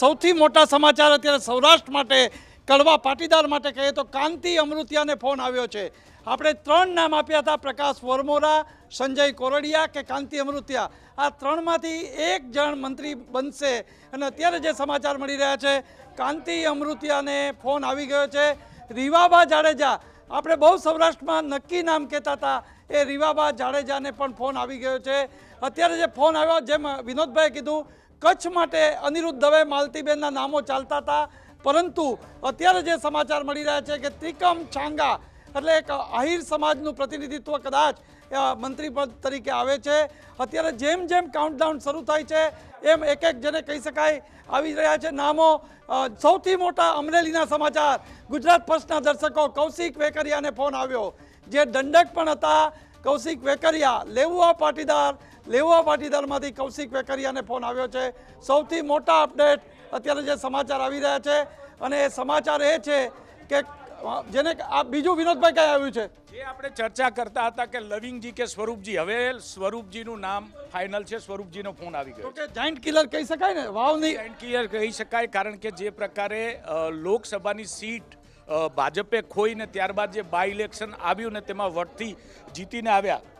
સૌથી મોટા સમાચાર અત્યારે સૌરાષ્ટ્ર માટે, કડવા પાટીદાર માટે કહીએ તો કાંતિ અમૃતિયાને ફોન આવ્યો છે. આપણે ત્રણ નામ આપ્યા હતા, પ્રકાશ વરમોરા, સંજય કોરડિયા કે કાંતિ અમૃતિયા. આ ત્રણમાંથી એક જણ મંત્રી બનશે અને અત્યારે જે સમાચાર મળી રહ્યા છે, કાંતિ અમૃતિયાને ફોન આવી ગયો છે. રીવાબા જાડેજા, આપણે બહુ સૌરાષ્ટ્રમાં નક્કી નામ કહેતા હતા, એ રીવાબા જાડેજાને પણ ફોન આવી ગયો છે. અત્યારે જે ફોન આવ્યો, જેમ વિનોદભાઈએ કીધું કચ્છ માટે અનિરુદ્ધ દવે માલતીબેનના નામો ચાલતા હતા. પરંતુ અત્યારે જે સમાચાર મળી રહ્યા છે કે ત્રિકમ છાંગા એટલે એક આહિર સમાજનું પ્રતિનિધિત્વ કદાચ મંત્રી પદ તરીકે આવે છે. અત્યારે જેમ જેમ કાઉન્ટડાઉન શરૂ થાય છે, એમ એક એક જેને કહી શકાય આવી રહ્યા છે નામો. સૌથી મોટા અમરેલીના સમાચાર. ગુજરાત ફર્સ્ટના દર્શકો કૌશિક વેકરિયાને ફોન આવ્યો. જે દંડક પણ હતા કૌશિક વેકરિયા લેવુઆ પાટીદાર લેવુઆ પાટીદારમાંથી કૌશિક વેકરિયાને ફોન આવ્યો છે. સૌથી મોટા અપડેટ અત્યારે જે સમાચાર આવી રહ્યા છે અને એ સમાચાર એ છે કે જેને આ બીજું વિનોદભાઈ કઈ આવ્યું છે? જે આપણે ચર્ચા કરતા હતા કે લવિંગજી કે સ્વરૂપજી હવે સ્વરૂપજીનું નામ ફાઇનલ છે સ્વરૂપજીનો ફોન આવી ગયો કે જાઇન્ટ કિલર કહી શકાય ને? વાવની એન્ડ ક્લિયર કહી શકાય કારણ કે જે પ્રકારે લોકસભાની સીટ ભાજપે ખોઈને ત્યારબાદ જે બાય ઇલેક્શન આવ્યું ને તેમાં વટથી જીતીને આવ્યા